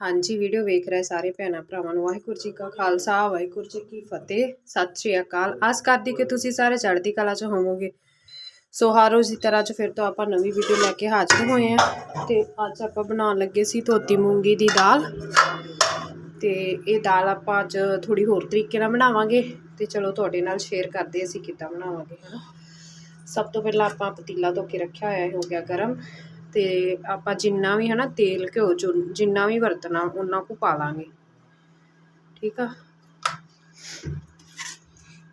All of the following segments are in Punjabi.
ਹਾਂਜੀ ਵੀਡੀਓ ਵੇਖ ਰਹੇ ਸਾਰੇ ਭੈਣਾਂ ਭਰਾਵਾਂ ਨੂੰ। ਵਾਹਿਗੁਰੂ ਜੀ ਕਾ ਖਾਲਸਾ, ਵਾਹਿਗੁਰੂ ਜੀ ਕੀ ਫਤਿਹ। ਸਤਿ ਸ਼੍ਰੀ ਅਕਾਲ। ਆਸ ਕਰਦੀ ਕਿ ਤੁਸੀਂ ਸਾਰੇ ਚੜ੍ਹਦੀ ਕਲਾ 'ਚ ਹੋਵੋਗੇ। ਸੋ ਹਰ ਰੋਜ਼ ਦੀ ਤਰ੍ਹਾਂ 'ਚ ਫਿਰ ਤੋਂ ਆਪਾਂ ਨਵੀਂ ਵੀਡੀਓ ਲੈ ਕੇ ਹਾਜ਼ਰ ਹੋਏ ਆ ਤੇ ਅੱਜ ਆਪਾਂ ਬਣਾਉਣ ਲੱਗੇ ਸੀ ਧੋਤੀ ਮੂੰਗੀ ਦੀ ਦਾਲ। ਤੇ ਇਹ ਦਾਲ ਆਪਾਂ ਅੱਜ ਥੋੜੀ ਹੋਰ ਤਰੀਕੇ ਨਾਲ ਬਣਾਵਾਂਗੇ। ਤੇ ਚਲੋ ਤੁਹਾਡੇ ਨਾਲ ਸ਼ੇਅਰ ਕਰਦੇ ਅਸੀਂ ਕਿੱਦਾਂ ਬਣਾਵਾਂਗੇ, ਹਨਾ। ਸਭ ਤੋਂ ਪਹਿਲਾਂ ਆਪਾਂ ਪਤੀਲਾ ਧੋ ਕੇ ਰੱਖਿਆ ਹੋਇਆ ਹੈ ਹੋ ਗਿਆ ਗਰਮ। ਤੇ ਆਪਾਂ ਜਿੰਨਾ ਵੀ ਹੈ ਨਾ ਤੇਲ ਘਿਓ ਚੁ, ਜਿੰਨਾ ਵੀ ਵਰਤਣਾ, ਉਹਨਾਂ ਕੁ ਪਾ ਲਾਂਗੇ। ਠੀਕ ਆ?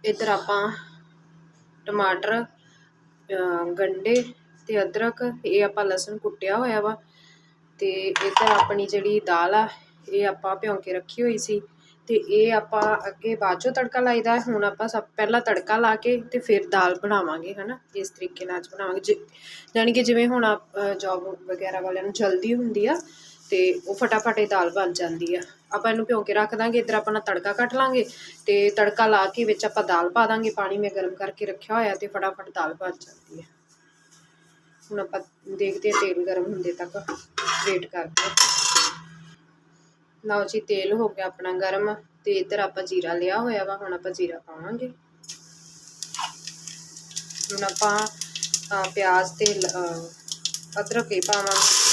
ਇੱਧਰ ਆਪਾਂ ਟਮਾਟਰ, ਅਹ ਗੰਢੇ ਤੇ ਅਦਰਕ, ਇਹ ਆਪਾਂ ਲਸਣ ਕੁੱਟਿਆ ਹੋਇਆ ਵਾ। ਤੇ ਇੱਧਰ ਆਪਣੀ ਜਿਹੜੀ ਦਾਲ ਆ, ਇਹ ਆਪਾਂ ਭਿਉਂ ਕੇ ਰੱਖੀ ਹੋਈ ਸੀ। ਅਤੇ ਇਹ ਆਪਾਂ ਅੱਗੇ ਬਾਅਦ ਚੋਂ ਤੜਕਾ ਲਾਈਦਾ ਹੁਣ ਆਪਾਂ ਸਭ ਪਹਿਲਾਂ ਤੜਕਾ ਲਾ ਕੇ ਅਤੇ ਫਿਰ ਦਾਲ ਬਣਾਵਾਂਗੇ ਹੈ ਨਾ ਇਸ ਤਰੀਕੇ ਨਾਲ ਅੱਜ ਬਣਾਵਾਂਗੇ। ਜਿ- ਜਾਣੀ ਕਿ ਜਿਵੇਂ ਹੁਣ ਜੌਬ ਵਗੈਰਾ ਵਾਲਿਆਂ ਨੂੰ ਜਲਦੀ ਹੁੰਦੀ ਆ ਤੇ ਉਹ ਫਟਾਫਟ ਇਹ ਦਾਲ ਬਣ ਜਾਂਦੀ ਆ। ਆਪਾਂ ਇਹਨੂੰ ਭਿਉਂ ਕੇ ਰੱਖ ਦਾਂਗੇ, ਇੱਧਰ ਆਪਣਾ ਤੜਕਾ ਕੱਟ ਲਾਂਗੇ ਤੇ ਤੜਕਾ ਲਾ ਕੇ ਵਿੱਚ ਆਪਾਂ ਦਾਲ ਪਾ ਦਾਂਗੇ, ਪਾਣੀ ਮੈਂ ਗਰਮ ਕਰਕੇ ਰੱਖਿਆ ਹੋਇਆ ਤੇ ਫਟਾਫਟ ਦਾਲ ਬਣ ਜਾਂਦੀ ਹੈ ਹੁਣ ਆਪਾਂ ਦੇਖਦੇ ਹਾਂ ਤੇਲ ਗਰਮ ਹੁੰਦੇ ਤੱਕ ਵੇਟ ਕਰਦੇ ਹਾਂ। ਲਓ ਜੀ ਤੇਲ ਹੋ ਗਿਆ ਆਪਣਾ ਗਰਮ ਤੇ ਇੱਧਰ ਆਪਾਂ ਜੀਰਾ ਲਿਆ ਹੋਇਆ ਵਾ ਹੁਣ ਆਪਾਂ ਜੀਰਾ ਪਾਵਾਂਗੇ। ਹੁਣ ਆਪਾਂ ਅਹ, ਪਿਆਜ਼ ਤੇ ਅਹ, ਅਦਰਕ ਹੀ ਪਾਵਾਂਗੇ।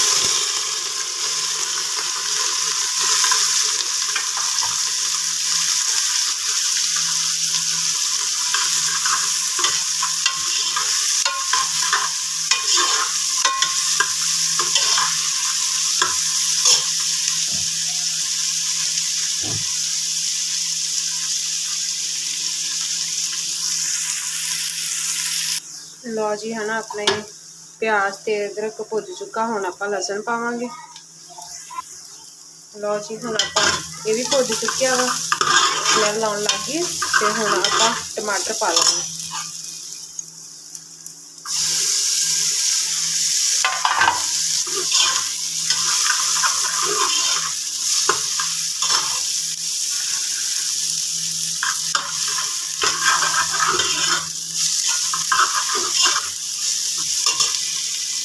ਲਓ ਜੀ ਹਨਾ ਆਪਣੇ ਪਿਆਜ਼ ਤੇ ਅਦਰਕ ਭੁੱਜ ਚੁੱਕਾ ਹੁਣ ਆਪਾਂ ਲਸਣ ਪਾਵਾਂਗੇ ਲਓ ਜੀ ਹੁਣ ਆਪਾਂ ਇਹ ਵੀ ਭੁੱਜ ਚੁੱਕਿਆ ਵਾ ਸਮੈਲ ਲਾਉਣ ਲੱਗ ਗਈ ਤੇ ਹੁਣ ਆਪਾਂ ਟਮਾਟਰ ਪਾ ਲਾਂਗੇ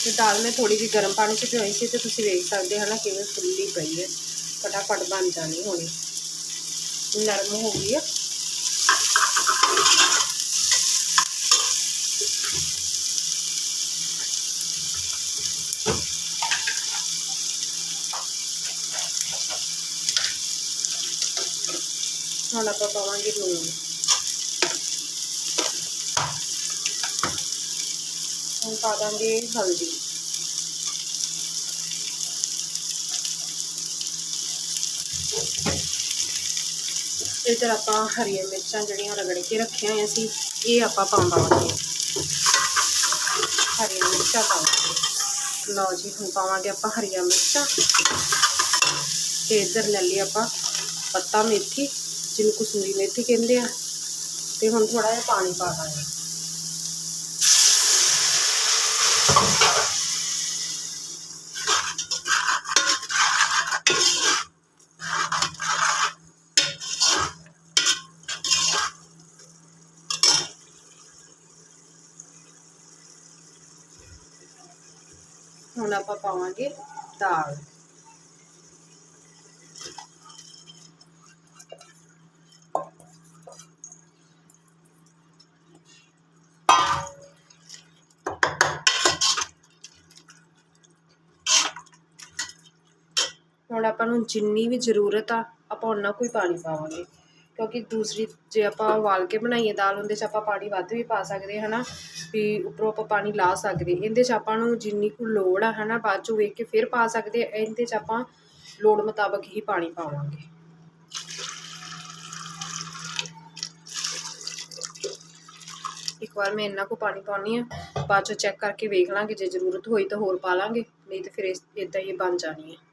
ਤੇ ਦਾਲ ਮੈਂ ਥੋੜੀ ਜਿਹੀ ਗਰਮ ਪਾਣੀ 'ਚ ਭਿਓਈ ਸੀ ਤੇ ਤੁਸੀਂ ਵੇਖ ਸਕਦੇ ਹੋ ਨਾ ਕਿਵੇਂ ਫੁੱਲੀ ਪਈ ਹੈ। ਫਟਾਫਟ ਬਣ ਜਾਣੀ ਹੋਣੀ। ਨਰਮ ਹੋ ਗਈ ਹੈ ਹੁਣ ਆਪਾਂ ਪਾਵਾਂਗੇ ਲੂਣ। ਹੁਣ ਪਾ ਦਾਂਗੇ, ਹਲਦੀ। ਇੱਧਰ ਆਪਾਂ ਹਰੀਆਂ ਮਿਰਚਾਂ ਜਿਹੜੀਆਂ ਰਗੜ ਕੇ ਰੱਖੀਆਂ ਹੋਈਆਂ ਸੀ, ਇਹ ਆਪਾਂ ਪਾਵਾਂਗੇ। ਹਰੀਆਂ ਮਿਰਚਾਂ ਪਾਵਾਂਗੇ। ਲਓ ਜੀ, ਹੁਣ ਪਾਵਾਂਗੇ ਆਪਾਂ ਹਰੀਆਂ ਮਿਰਚਾਂ। ਤੇ ਇਧਰ ਲੈ ਲਈ ਆਪਾਂ ਪੱਤਾ ਮੇਥੀ, ਜਿਹਨੂੰ ਕਸੂਰੀ ਮੇਥੀ ਕਹਿੰਦੇ ਆ। ਤੇ ਹੁਣ ਥੋੜਾ ਜਿਹਾ ਪਾਣੀ ਪਾ ਦਾਂਗੇ। ਹੁਣ ਆਪਾਂ ਪਾਵਾਂਗੇ ਦਾਲ ਹੁਣ ਆਪਾਂ ਨੂੰ ਜਿੰਨੀ ਵੀ ਜ਼ਰੂਰਤ ਆ, ਆਪਾਂ ਓਨਾ ਕੁ ਹੀ ਪਾਣੀ ਪਾਵਾਂਗੇ। ਕਿਉਂਕਿ ਦੂਸਰੀ, ਜੇ ਆਪਾਂ ਉਬਾਲ ਕੇ ਬਣਾਈਏ ਦਾਲ, ਉਹਦੇ 'ਚ ਆਪਾਂ ਪਾਣੀ ਵੱਧ ਵੀ ਪਾ ਸਕਦੇ ਹਨਾ? ਵੀ ਉੱਪਰੋਂ ਆਪਾਂ ਪਾਣੀ ਲਾ ਸਕਦੇ ਇਹਦੇ 'ਚ ਆਪਾਂ ਨੂੰ ਜਿੰਨੀ ਕੁ ਲੋੜ ਆ, ਹਨਾ? ਬਾਅਦ 'ਚੋਂ ਵੇਖ ਕੇ ਫਿਰ ਪਾ ਸਕਦੇ ਆ ਇਹਦੇ 'ਚ ਆਪਾਂ ਲੋੜ ਮੁਤਾਬਕ ਹੀ ਪਾਣੀ ਪਾਵਾਂਗੇ। ਇੱਕ ਵਾਰ ਮੈਂ ਇੰਨਾ ਕੁ ਪਾਣੀ ਪਾਉਣੀ ਆ ਬਾਅਦ 'ਚੋਂ ਚੈੱਕ ਕਰਕੇ ਵੇਖ ਲਾਂਗੇ। ਜੇ ਜ਼ਰੂਰਤ ਹੋਈ ਤਾਂ ਹੋਰ ਪਾ ਲਾਂਗੇ। ਨਹੀਂ ਤਾਂ ਫਿਰ ਇਸ ਇਦਾਂ ਹੀ ਬਣ ਜਾਣੀ ਹੈ।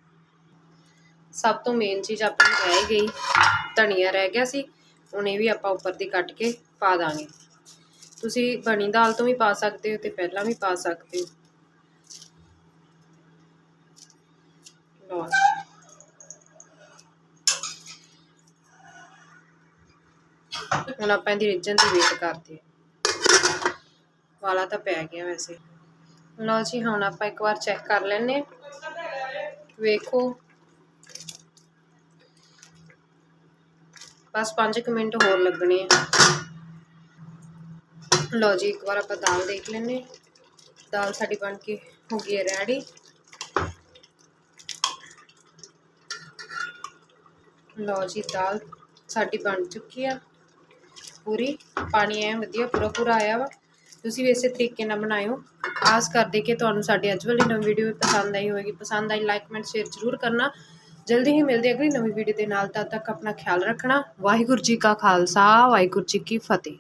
ਸਭ ਤੋਂ ਮੇਨ ਚੀਜ਼ ਆਪਣੀ ਰਹਿ ਗਈ, ਧਨੀਆ ਰਹਿ ਗਿਆ ਸੀ ਹੁਣ ਇਹ ਵੀ ਆਪਾਂ ਉੱਪਰ ਦੀ ਕੱਟ ਕੇ ਪਾ ਦਾਂਗੇ। ਤੁਸੀਂ ਬਣੀ ਦਾਲ ਤੋਂ ਵੀ ਪਾ ਸਕਦੇ ਹੋ ਤੇ ਪਹਿਲਾਂ ਵੀ ਪਾ ਸਕਦੇ ਹੋ। ਲਓ ਹੁਣ ਆਪਾਂ ਇਹਦੀ ਰਿੱਝਣ ਦੀ ਵੇਟ ਕਰਦੇ ਹਾਂ। ਵਾਲਾ ਤਾਂ ਪੈ ਗਿਆ ਵੈਸੇ। ਲਓ ਜੀ, ਹੁਣ ਆਪਾਂ ਇੱਕ ਵਾਰ ਚੈੱਕ ਕਰ ਲੈਨੇ ਆਂ। ਵੇਖੋ। ਬਸ 5 ਮਿੰਟ ਹੋਰ ਲੱਗਣੇ ਆ। ਲਓ ਜੀ, ਇੱਕ ਵਾਰ ਆਪਾਂ ਦਾਲ ਦੇਖ ਲੈਨੇ ਦਾਲ ਸਾਡੀ ਬਣ ਕੇ ਹੋ ਗਈ ਹੈ ਰੈਡੀ। ਲਓ ਜੀ, ਦਾਲ ਸਾਡੀ ਬਣ ਚੁੱਕੀ ਆ ਪੂਰੀ। ਪਾਣੀ ਐ ਵਧੀਆ ਪੂਰਾ ਪੂਰਾ ਆਇਆ ਵਾ। ਤੁਸੀਂ ਵੀ ਇਸੇ ਤਰੀਕੇ ਨਾਲ ਬਣਾਇਓ। ਆਸ ਕਰਦੇ ਕਿ ਤੁਹਾਨੂੰ ਸਾਡੀ ਅੱਜ ਵਾਲੀ ਨਵੀਂ ਵੀਡੀਓ ਪਸੰਦ ਆਈ ਹੋਵੇਗੀ। ਪਸੰਦ ਆਈ ਲਾਈਕ ਕਮੈਂਟ ਸ਼ੇਅਰ ਜ਼ਰੂਰ ਕਰਨਾ। ਜਲਦੀ ਹੀ ਮਿਲਦੇ ਅਗਲੀ ਨਵੀਂ ਵੀਡੀਓ ਦੇ ਨਾਲ, ਤਦ ਤੱਕ ਆਪਣਾ ਖਿਆਲ ਰੱਖਣਾ। ਵਾਹਿਗੁਰੂ ਜੀ ਕਾ ਖਾਲਸਾ, ਵਾਹਿਗੁਰੂ ਜੀ ਕੀ ਫਤਿਹ।